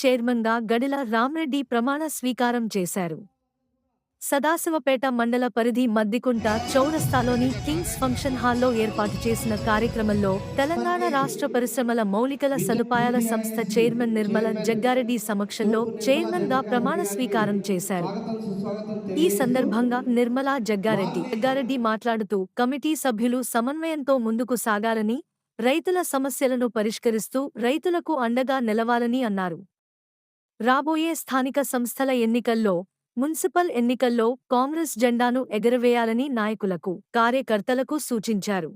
చైర్మన్గా గడిల రామ్రెడ్డి ప్రమాణ స్వీకారం చేశారు. సదాశివపేట మండల పరిధి మద్దికుంట చౌరస్తాలోని కింగ్స్ ఫంక్షన్ హాల్లో ఏర్పాటు చేసిన కార్యక్రమంలో తెలంగాణ రాష్ట్ర పరిశ్రమల మౌలికల సదుపాయాల సంస్థ చైర్మన్ నిర్మల జగ్గారెడ్డి సమక్షంలో చైర్మన్గా ప్రమాణ స్వీకారం చేశారు. ఈ సందర్భంగా నిర్మలా జగ్గారెడ్డి జగ్గారెడ్డి మాట్లాడుతూ కమిటీ సభ్యులు సమన్వయంతో ముందుకు సాగాలని రైతుల సమస్యలను పరిష్కరిస్తూ రైతులకు అండగా నిలవాలని అన్నారు. రాబోయే స్థానిక సంస్థల ఎన్నికల్లో మున్సిపల్ ఎన్నికల్లో కాంగ్రెస్ జెండాను ఎగరవేయాలని నాయకులకు కార్యకర్తలకు సూచించారు.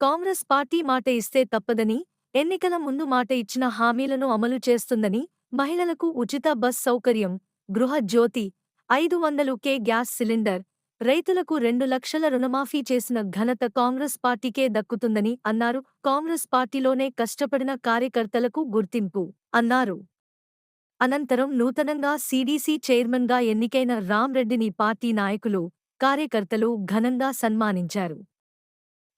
కాంగ్రెస్ పార్టీ మాట ఇస్తే తప్పదని ఎన్నికల ముందు మాట ఇచ్చిన హామీలను అమలు చేస్తుందని మహిళలకు ఉచిత బస్ సౌకర్యం గృహ జ్యోతి ఐదు వందలు కే గ్యాస్ సిలిండర్ రైతులకు రెండు లక్షల రుణమాఫీ చేసిన ఘనత కాంగ్రెస్ పార్టీకే దక్కుతుందని అన్నారు. కాంగ్రెస్ పార్టీలోనే కష్టపడిన కార్యకర్తలకు గుర్తింపు అన్నారు. అనంతరం నూతనంగా సీడీసీ చైర్మన్గా ఎన్నికైన రామ్రెడ్డిని పార్టీ నాయకులు కార్యకర్తలు ఘనంగా సన్మానించారు.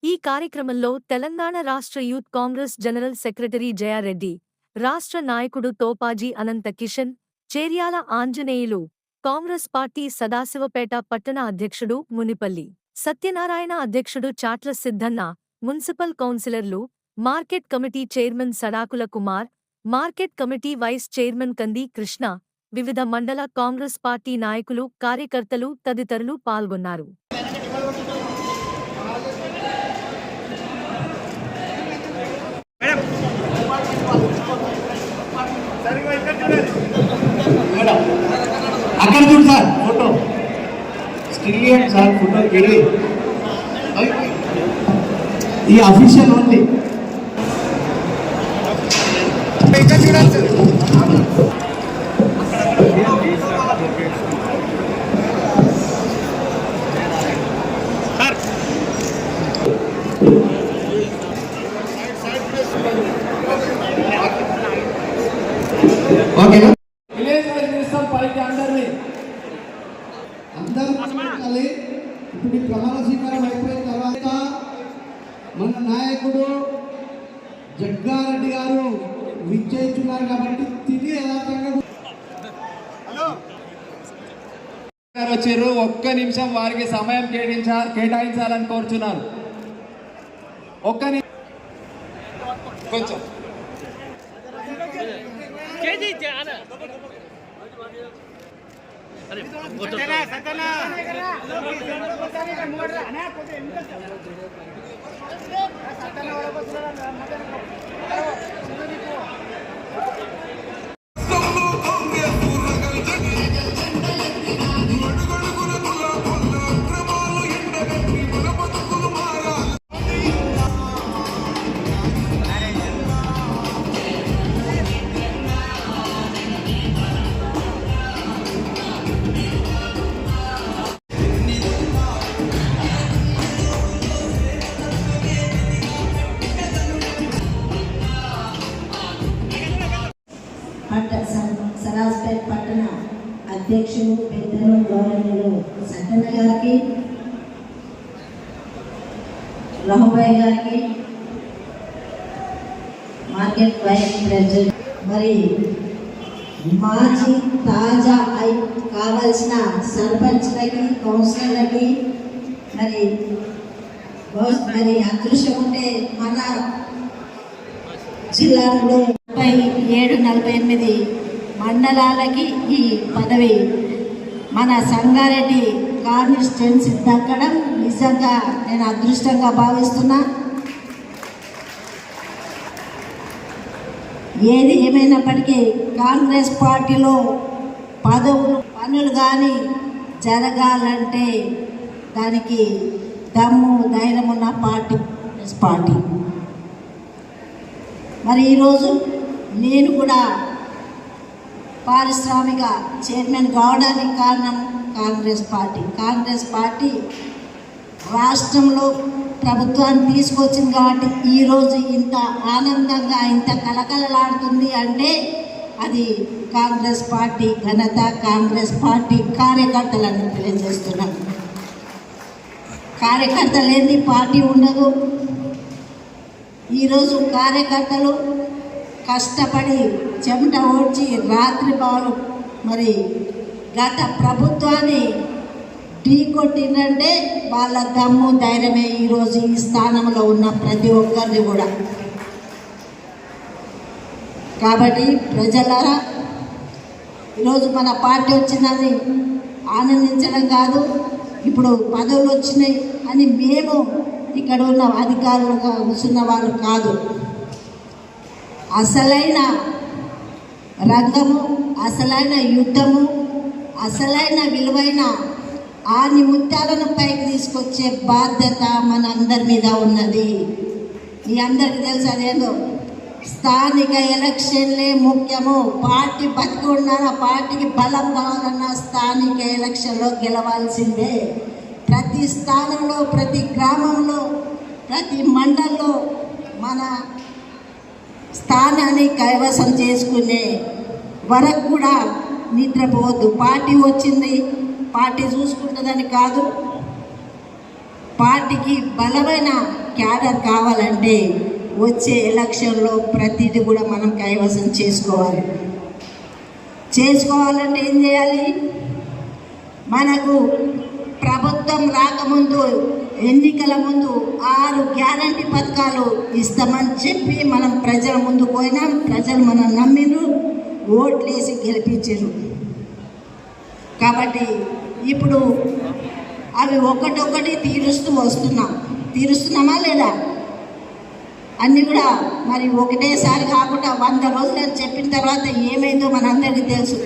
ఈ కార్యక్రమంలో తెలంగాణ రాష్ట్ర youth Congress general secretary Jaya Reddy రాష్ట్ర నాయకుడు తోపాజీ అనంత కిషన్ చేర్యాల ఆంజనేయులు కాంగ్రెస్ పార్టీ సదాశివపేట పట్టణ అధ్యక్షుడు మునిపల్లి సత్యనారాయణ అధ్యక్షుడు చాట్ల సిద్ధన్న మున్సిపల్ కౌన్సిలర్లు market committee chairman Sadakula Kumar market committee vice chairman Kandi Krishna వివిధ మండల కాంగ్రెస్ పార్టీ నాయకులు కార్యకర్తలు తదితరులు పాల్గొన్నారు. అక్కడ చూడు sir photo. Still sir photo ఈ అఫీషియల్ ఓన్లీ ఓకేనా విలేజ్ వైజ్ మినిస్టర్ పైకి అందరినీ అందరూ మాట్లాడాలి ఇప్పుడు ఈ ప్రమాణ స్వీకారం అయిపోయిన తర్వాత మన నాయకుడు జగ్గారెడ్డి గారు విచ్చేస్తున్నారు కాబట్టి తిరిగి యథార్థంగా గారు వచ్చారు. ఒక్క నిమిషం వారికి సమయం కేటాయించా కేటాయించాలని కోరుచున్నారు ఒక్క కొంచెం. పట్ట స- సరాజ్పేట్ పట్టణ అధ్యక్షులు పెద్దలు గౌరవనీయులు సత్యన్న గారికి రహుబాయ్ గారికి మార్కెట్ వైస్ ప్రెసిడెంట్. మరి మాజీ తాజా అయి కావలసిన సర్పంచ్లకి కౌన్సిలర్లకి మరి మరి అదృష్టం ఉంటే మన జిల్లాలో ముప్పై ఏడు నలభై ఎనిమిది మండలాలకి ఈ పదవి. మన సంగారెడ్డి కాన్స్టిట్యున్సీ దక్కడం నిజంగా నేను అదృష్టంగా భావిస్తున్నా. ఏది ఏమైనప్పటికీ కాంగ్రెస్ పార్టీలో పదవులు పనులు కానీ జరగాలంటే దానికి దమ్ము ధైర్యం ఉన్న పార్టీ కాంగ్రెస్ పార్టీ. మరి ఈరోజు నేను కూడా పారిశ్రామిక చైర్మన్ కావడానికి కారణం కాంగ్రెస్ పార్టీ. కాంగ్రెస్ పార్టీ రాష్ట్రంలో ప్రభుత్వాన్ని తీసుకొచ్చింది కాబట్టి ఈరోజు ఇంత ఆనందంగా ఇంత కలకలలాడుతుంది అంటే అది కాంగ్రెస్ పార్టీ ఘనత కాంగ్రెస్ పార్టీ కార్యకర్తలను తెలియజేస్తున్నాను కార్యకర్తలేని పార్టీ ఉండదు. ఈరోజు కార్యకర్తలు కష్టపడి చెమట ఓడ్చి రాత్రి పాలు మరి గత ప్రభుత్వాన్ని ఢీ కొట్టిందంటే వాళ్ళ దమ్ము ధైర్యమే ఈరోజు ఈ స్థానంలో ఉన్న ప్రతి ఒక్కరిని కూడా. కాబట్టి ప్రజలారా ఈరోజు మన పార్టీ వచ్చిందని ఆనందించడం కాదు ఇప్పుడు పదవులు వచ్చినాయి అని మేము ఇక్కడ ఉన్న అధికారులుగా కూర్చున్న వాళ్ళు కాదు. అసలైన రంగము అసలైన యుద్ధము అసలైన విలువైన ఆ నిమిత్తాలను పైకి తీసుకొచ్చే బాధ్యత మన అందరి మీద ఉన్నది. మీ అందరికి తెలుసు అదేందో స్థానిక ఎలక్షన్లే ముఖ్యము. పార్టీ బతికి పార్టీకి బలం కావాలన్నా స్థానిక ఎలక్షన్లో గెలవాల్సిందే. ప్రతి స్థానంలో ప్రతి గ్రామంలో ప్రతి మండల్లో మన స్థానాన్ని కైవసం చేసుకునే వరకు కూడా నిద్రపోవద్దు. పార్టీ వచ్చింది పార్టీ చూసుకుంటుందని కాదు. పార్టీకి బలమైన క్యాడర్ కావాలంటే వచ్చే ఎలక్షన్లో ప్రతిదీ కూడా మనం కైవసం చేసుకోవాలి. చేసుకోవాలంటే ఏం చేయాలి? మనకు ప్రభుత్వం రాకముందు ఎన్నికల ముందు ఆరు గ్యారంటీ పథకాలు ఇస్తామని చెప్పి మనం ప్రజల ముందు పోయినాం. ప్రజలు మనం నమ్మిరు ఓట్లేసి గెలిపించారు కాబట్టి ఇప్పుడు అవి ఒకటొకటి తీరుస్తూ వస్తున్నాం. తీరుస్తున్నామా లేదా? అన్నీ కూడా మరి ఒకటేసారి కాకుండా వంద రోజులు చెప్పిన తర్వాత ఏమైందో మనందరికీ తెలుసు.